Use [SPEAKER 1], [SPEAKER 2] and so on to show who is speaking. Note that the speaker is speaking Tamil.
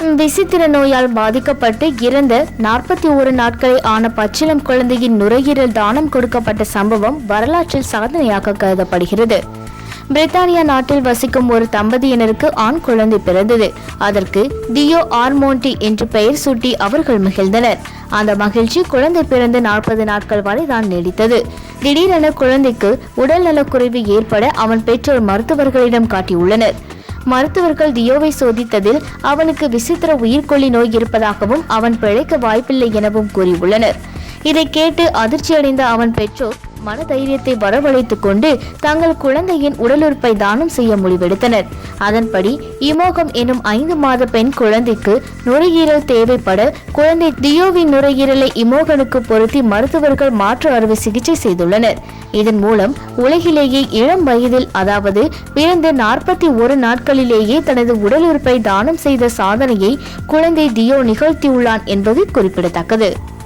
[SPEAKER 1] விசித்திர நோயால் பாதிக்கப்பட்டு இறந்த நாற்பத்தி ஒரு நாட்களை ஆன பச்சிளம் குழந்தையின் நுரையீரல் தானம் கொடுக்கப்பட்ட சம்பவம் வரலாற்றில் சாதனையாக கருதப்படுகிறது. பிரித்தானியா நாட்டில் வசிக்கும் ஒரு தம்பதியினருக்கு ஆண் குழந்தை பிறந்தது. அதற்கு டியோ ஆர்மோண்டி என்று பெயர் சூட்டி அவர்கள் மகிழ்ந்தனர். அந்த மகிழ்ச்சி குழந்தை பிறந்து நாற்பது நாட்கள் வரை தான் நீடித்தது. திடீரென குழந்தைக்கு உடல்நலக்குறைவு ஏற்பட அவன் பெற்றோர் மருத்துவர்களிடம் காட்டியுள்ளனர். மருத்துவர்கள் தியோவை சோதித்ததில் அவனுக்கு விசித்திர உயிர்கொல்லி நோய் இருப்பதாகவும் அவன் பிழைக்க வாய்ப்பில்லை எனவும் கூறியுள்ளனர். இதை கேட்டு அதிர்ச்சியடைந்த அவன் பெற்றோர் மனதைரியத்தை வரவழைத்துக் கொண்டு தங்கள் குழந்தையின் உடலுறுப்பை தானம் செய்ய முடிவெடுத்தனர். அதன்படி இமோகம் எனும் ஐந்து மாத பெண் குழந்தைக்கு நுரையீரல் தேவைப்பட குழந்தை தியோவின் நுரையீரலை இமோகனுக்கு பொருத்தி மருத்துவர்கள் மாற்று அறுவை சிகிச்சை செய்துள்ளனர். இதன் மூலம் உலகிலேயே இளம் வயதில் அதாவது பிறந்து நாற்பத்தி ஒரு நாட்களிலேயே தனது உடலுறுப்பை தானம் செய்த சாதனையை குழந்தை தியோ நிகழ்த்தியுள்ளான் என்பது குறிப்பிடத்தக்கது.